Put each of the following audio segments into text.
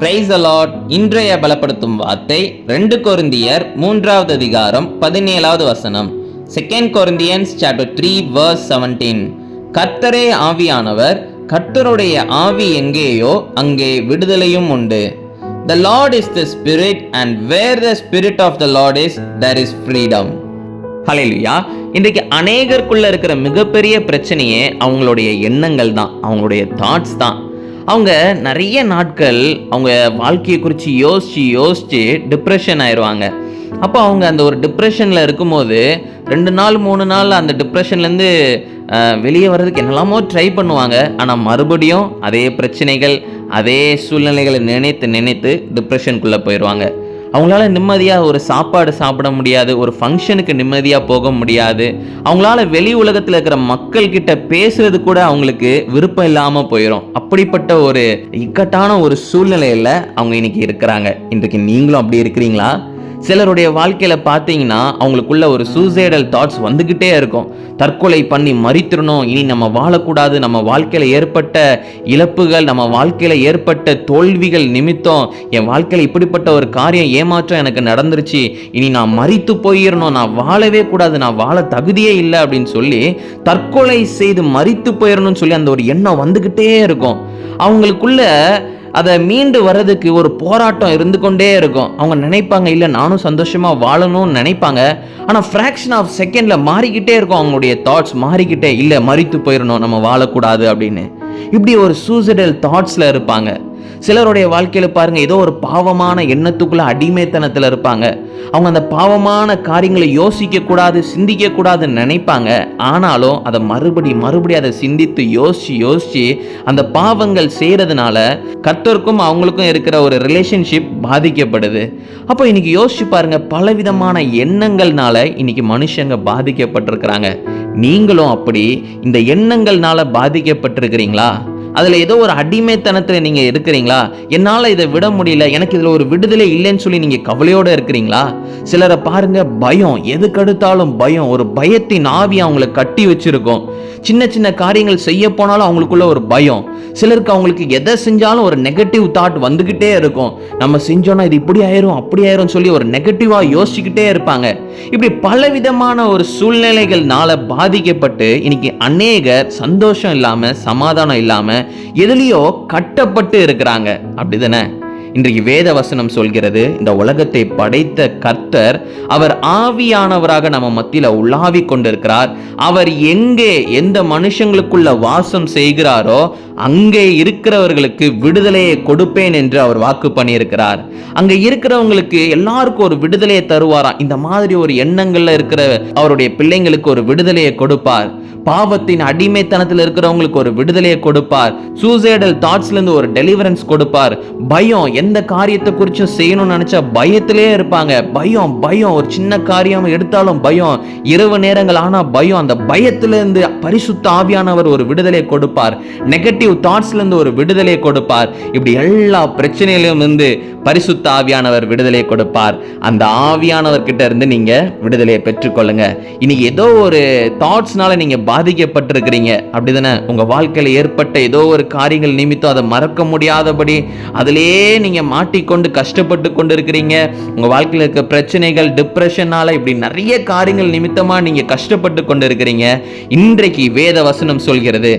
Price allot இன்றைய பலப்படுத்தும் வார்த்தை ரெண்டு கொருந்தியர் மூன்றாவது அதிகாரம் பதினேழாவது வசனம். Second Corinthians chapter three verse seventeen கர்த்தரே ஆவியானவர் கர்த்தருடைய ஆவி எங்கேயோ அங்கே விடுதலையும் உண்டு. The Lord is the Spirit and where the Spirit of the Lord is there is freedom ஹalleluya இன்றைக்கு அநேகருக்குள்ள இருக்கிற மிகப்பெரிய பிரச்சனையே அவங்களுடைய எண்ணங்கள் தான் அவங்களுடைய தாட்ஸ் தான். அவங்க நிறைய நாட்கள் அவங்க வாழ்க்கையை குறித்து யோசித்து யோசித்து டிப்ரெஷன் ஆயிடுவாங்க அப்போ அவங்க அந்த ஒரு டிப்ரெஷனில் இருக்கும்போது ரெண்டு நாள் மூணு நாள் அந்த டிப்ரெஷன்லேருந்து வெளியே வர்றதுக்கு என்னெல்லாமோ ட்ரை பண்ணுவாங்க. ஆனால் மறுபடியும் அதே பிரச்சனைகள் அதே சூழ்நிலைகளை நினைத்து நினைத்து டிப்ரெஷனுக்குள்ளே போயிடுவாங்க அவங்களால நிம்மதியாக ஒரு சாப்பாடு சாப்பிட முடியாது ஒரு ஃபங்க்ஷனுக்கு நிம்மதியாக போக முடியாது. அவங்களால வெளி உலகத்தில் இருக்கிற மக்கள்கிட்ட பேசுறது கூட அவங்களுக்கு விருப்பம் இல்லாமல் போயிடும் அப்படிப்பட்ட ஒரு இக்கட்டான ஒரு சூழ்நிலையில் அவங்க இன்னைக்கு இருக்கிறாங்க. இன்றைக்கு நீங்களும் அப்படி இருக்கிறீங்களா? சிலருடைய வாழ்க்கையில் பார்த்தீங்கன்னா அவங்களுக்குள்ள ஒரு சூசைடல் தாட்ஸ் வந்துக்கிட்டே இருக்கும். தற்கொலை பண்ணி மறித்திரணும் இனி நம்ம வாழக்கூடாது. நம்ம வாழ்க்கையில் ஏற்பட்ட இழப்புகள் நம்ம வாழ்க்கையில் ஏற்பட்ட தோல்விகள் நிமித்தம் என் வாழ்க்கையில் இப்படிப்பட்ட ஒரு காரியம் ஏமாற்றம் எனக்கு நடந்துருச்சு. இனி நான் மறித்து போயிடணும். நான் வாழவே கூடாது. நான் வாழ தகுதியே இல்லை அப்படின்னு சொல்லி தற்கொலை செய்து மறித்து போயிடணும்னு சொல்லி அந்த ஒரு எண்ணம் வந்துக்கிட்டே இருக்கும். அவங்களுக்குள்ள அதை மீண்டு வர்றதுக்கு ஒரு போராட்டம் இருந்து கொண்டே இருக்கும். அவங்க நினைப்பாங்க இல்லை நானும் சந்தோஷமாக வாழணும்னு நினைப்பாங்க. ஆனால் ஃப்ராக்ஷன் ஆஃப் செகண்டில் மாறிக்கிட்டே இருக்கும் அவங்களுடைய தாட்ஸ் மாறிக்கிட்டே இல்லை மறித்து போயிடணும் நம்ம வாழக்கூடாது அப்படின்னு. இப்படி ஒரு சூசைடல் தாட்ஸில் இருப்பாங்க. சிலருடைய வாழ்க்கையில் பாருங்கள் ஏதோ ஒரு பாவமான எண்ணத்துக்குள்ளே அடிமைத்தனத்தில் இருப்பாங்க. அவங்க அந்த பாவமான காரியங்களை யோசிக்கக்கூடாது சிந்திக்கக்கூடாதுன்னு சிந்திக்க கூடாதுன்னு நினைப்பாங்க. ஆனாலும் அதை மறுபடி மறுபடி அதை சிந்தித்து யோசித்து யோசித்து அந்த பாவங்கள் செய்கிறதுனால கத்தருக்கும் அவங்களுக்கும் இருக்கிற ஒரு ரிலேஷன்ஷிப் பாதிக்கப்படுது. அப்போ இன்னைக்கு யோசிச்சு பாருங்கள் பலவிதமான எண்ணங்கள்னால இன்னைக்கு மனுஷங்க பாதிக்கப்பட்டிருக்கிறாங்க. நீங்களும் அப்படி இந்த எண்ணங்கள்னால பாதிக்கப்பட்டிருக்கிறீங்களா? அதில் ஏதோ ஒரு அடிமைத்தனத்தில் நீங்கள் இருக்கிறீங்களா? என்னால் இதை விட முடியல. எனக்கு இதில் ஒரு விடுதலை இல்லைன்னு சொல்லி நீங்கள் கவலையோடு இருக்கிறீங்களா? சிலரை பாருங்க பயம். எதுக்கெடுத்தாலும் பயம். ஒரு பயத்தின் ஆவி அவங்கள கட்டி வச்சிருக்கும். சின்ன சின்ன காரியங்கள் செய்ய போனாலும் அவங்களுக்குள்ள ஒரு பயம். சிலருக்கு அவங்களுக்கு எதை செஞ்சாலும் ஒரு நெகட்டிவ் தாட் வந்துக்கிட்டே இருக்கும். நம்ம செஞ்சோன்னா இது இப்படி ஆயிரும் அப்படி ஆயிரும் சொல்லி ஒரு நெகட்டிவாக யோசிச்சுக்கிட்டே இருப்பாங்க. இப்படி பலவிதமான ஒரு சூழ்நிலைகள்னால பாதிக்கப்பட்டு இன்னைக்கு அநேகர் சந்தோஷம் இல்லாமல் சமாதானம் இல்லாமல் எதுலேயோ கட்டப்பட்டு இருக்கிறாங்க. அப்படி தானே இன்றைக்கு வேத வசனம் சொல்கிறது இந்த உலகத்தை படைத்த கர்த்தர் அவர் ஆவியானவராக நம்ம மத்தியில் உலாவி கொண்டிருக்கிறார். அவர் எங்கே எந்த மனுஷங்களுக்குள்ள வாசம் செய்கிறாரோ அங்கே இருக்கிறவர்களுக்கு விடுதலையை கொடுப்பேன் என்று அவர் வாக்கு பண்ணியிருக்கிறார். அங்க இருக்கிறவங்களுக்கு எல்லாருக்கும் ஒரு விடுதலையை தருவாராம். இந்த மாதிரி ஒரு எண்ணங்கள்ல இருக்கிற அவருடைய பிள்ளைங்களுக்கு ஒரு விடுதலையை கொடுப்பார். பாவத்தின் அடிமைத்தனத்தில் இருக்கிறவங்களுக்கு ஒரு விடுதலையை கொடுப்பார். சூசைடல் தாட்ஸ்ல இருந்து ஒரு டெலிவரன்ஸ் கொடுப்பார். பயம் எந்த காரியத்தை குறிச்சும் செய்யணும்னு நினைச்சா பயத்திலே இருப்பாங்க. பயம் பயம். ஒரு சின்ன காரியம் எடுத்தாலும் பயம். இரவு நேரங்கள் ஆனா பயம். அந்த பயத்துல இருந்து பரிசுத்த ஆவியானவர் ஒரு விடுதலை கொடுப்பார். நெகட்டிவ் தாட்ஸ்ல இருந்து ஒரு விடுதலையை கொடுப்பார். இப்படி எல்லா பிரச்சனையிலும் இருந்து பரிசுத்த ஆவியானவர் விடுதலையை கொடுப்பார். அந்த ஆவியானவர் கிட்ட இருந்து நீங்க விடுதலையை பெற்றுக்கொள்ளுங்க. இன்னைக்கு ஏதோ ஒரு தாட்ஸ்னால நீங்க பாதிக்கப்பட்டிருக்கிறீங்க. அப்படிதானே? உங்க வாழ்க்கையில ஏற்பட்ட ஏதோ ஒரு காரியங்கள் நிமித்தம் அதை மறக்க முடியாதபடி அதிலே நீங்க நீங்கள் மாட்டிக்கொண்டு கஷ்டப்பட்டு கொண்டு இருக்கிறீங்க உங்க வாழ்க்கையில் இருக்க பிரச்சனைகள் டிப்ரெஷனால் இப்படி நிறைய காரியங்கள் நிமித்தமா நீங்க கஷ்டப்பட்டு கொண்டு இருக்கிறீங்க இன்றைக்கு வேத வசனம் சொல்கிறது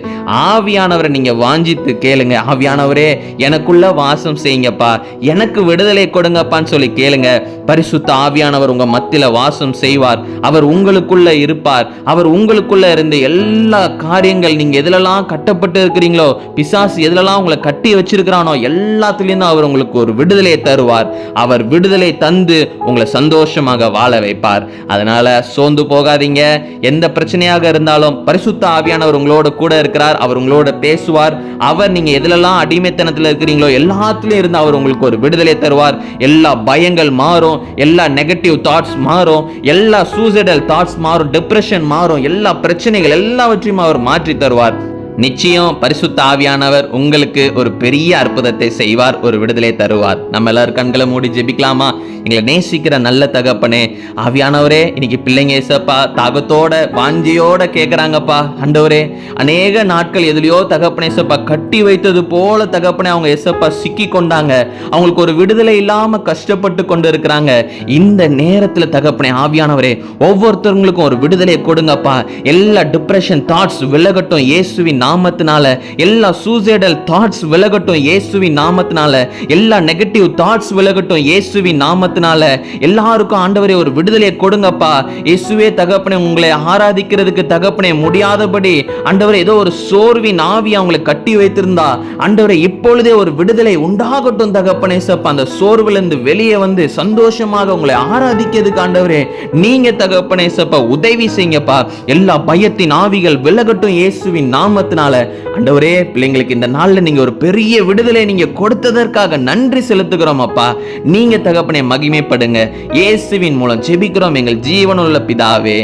ஆவியானவரை நீங்க வாஞ்சித்து கேளுங்க. ஆவியானவரே எனக்குள்ள வாசம் செய்யுங்கப்பா. எனக்கு விடுதலை கொடுங்கப்பான்னு சொல்லி கேளுங்க. பரிசுத்த ஆவியானவர் உங்க மத்தியில் வாசம் செய்வார். அவர் உங்களுக்குள்ள இருப்பார். அவர் உங்களுக்குள்ள இருந்து எல்லா காரியங்கள் நீங்க எதுலலாம் கட்டப்பட்டு இருக்கிறீங்களோ பிசாசு எதுலலாம் உங்களை கட்டி வச்சிருக்கிறானோ எல்லாத்துலேயும் தான் அவர் உங்களுக்கு ஒரு விடுதலையை தருவார். அவர் விடுதலை தந்து உங்களை சந்தோஷமாக வாழ வைப்பார். அதனால சோர்ந்து போகாதீங்க. எந்த பிரச்சனையாக இருந்தாலும் பரிசுத்த ஆவியானவர் உங்களோட கூட இருக்கிறார். அவர் உங்களோட பேசுவார். அவர் நீங்க எதிலெல்லாம் அடிமைத்தனத்தில் இருக்கிறீங்களோ எல்லாத்துலயும் இருந்து அவர் உங்களுக்கு ஒரு விடுதலை தருவார். எல்லா பயங்கள் மாறும். எல்லா நெகட்டிவ் தாட்ஸ் மாறும். எல்லா சூசைடல் தாட்ஸ் மாறும். டிப்ரெஷன் மாறும். எல்லா பிரச்சனைகள் எல்லாவற்றையும் அவர் மாற்றி தருவார். நிச்சயம் பரிசுத்த ஆவியானவர் உங்களுக்கு ஒரு பெரிய அற்புதத்தை செய்வார் ஒரு விடுதலை தருவார். நம்ம எல்லாரும் கண்களை மூடி ஜெபிக்கலாமா? எங்களை நேசிக்கிற நல்ல தகப்பனே ஆவியானவரே இன்னைக்கு பிள்ளைங்க ஏசப்பா தாகத்தோட வாஞ்சியோட கேட்குறாங்கப்பா அண்டவரே அநேக நாட்கள் எதுலையோ தகப்பனே ஏசப்பா கட்டி வைத்தது போல தகப்பனே அவங்க ஏசப்பா சிக்கி கொண்டாங்க. அவங்களுக்கு ஒரு விடுதலை இல்லாமல் கஷ்டப்பட்டு கொண்டு இருக்கிறாங்க இந்த நேரத்தில் தகப்பனே ஆவியானவரே ஒவ்வொருத்தவங்களுக்கும் ஒரு விடுதலையை கொடுங்கப்பா. எல்லா டிப்ரெஷன் தாட்ஸ் விலகட்டும். இயேசுவின் நாமத்தினால எல்லா சூசைடல் தாட்ஸ் விலகட்டும் இயேசுவின் நாமத்தினால எல்லா நெகட்டிவ் தாட்ஸ் விலகட்டும் இயேசுவின் நாமத்தினால. எல்லாருக்கும் ஆண்டவரே ஒரு விடுதலையை கொடுங்கப்பா. இயேசுவே தகப்பனே உங்களை ஆராதிக்கிறதுக்கு தகப்பனே முடியாதபடி ஆண்டவரே ஏதோ ஒரு சோர்வின் ஆவி அவங்களை கட்டி வைத்திருந்தா. ஆண்டவரே இப்பொழுதே ஒரு விடுதலை உண்டாகட்டும் தகப்பனே சப்பா அந்த சோர்விலிருந்து வெளியே வந்து சந்தோஷமாக உங்களை ஆராதிக்கிறதுக்கு ஆண்டவரே நீங்க தகப்பனே சப்பா உதவி செய்யுங்கப்பா. எல்லா பயத்தின் ஆவிகள் விலகட்டும் இயேசுவின் நாமத்தினால ஆண்டவரே பிள்ளைங்களுக்கு இந்த நாள்ல நீங்க ஒரு பெரிய விடுதலை நீங்க கொடுத்ததற்காக நன்றி செலுத்துகிறோம் அப்பா. நீங்க தகப்பனை மகிமைப்படுங்க. இயேசுவின் மூலம் ஜெபிக்கிறோம் எங்கள் ஜீவனுள்ள பிதாவே.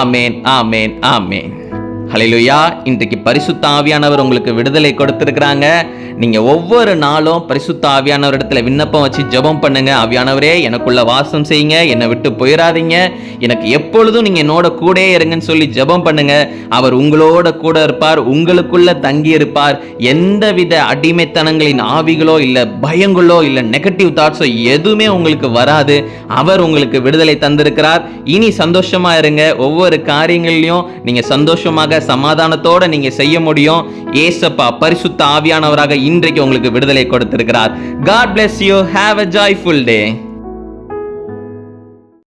ஆமேன் ஆமேன் ஆமேன். ஹalleluya. இன்றைக்கு பரிசுத்த ஆவியானவர் உங்களுக்கு விடுதலை கொடுத்துருக்குறாங்க. நீங்கள் ஒவ்வொரு நாளும் பரிசுத்த ஆவியானவர் இடத்துல விண்ணப்பம் வச்சு ஜெபம் பண்ணுங்க. ஆவியானவரே எனக்குள்ள வாசம் செய்யுங்க. என்னை விட்டு போயிடாதீங்க எனக்கு எப்பொழுதும் நீங்கள் என்னோட கூட இருங்கன்னு சொல்லி ஜெபம் பண்ணுங்க. அவர் உங்களோட கூட இருப்பார். உங்களுக்குள்ள தங்கி இருப்பார். எந்தவித அடிமைத்தனங்களின் ஆவிகளோ இல்லை பயங்களோ இல்லை நெகட்டிவ் தாட்ஸோ எதுவுமே உங்களுக்கு வராது. அவர் உங்களுக்கு விடுதலை தந்திருக்கிறார். இனி சந்தோஷமா இருங்க. ஒவ்வொரு காரியங்கள்லையும் நீங்க சந்தோஷமாக சமாதானத்தோட நீங்க செய்ய முடியும். ஏசப்பா பரிசுத்த ஆவியானவராக இன்றைக்கு உங்களுக்கு விடுதலை கொடுத்திருக்கிறார். God bless you have a joyful day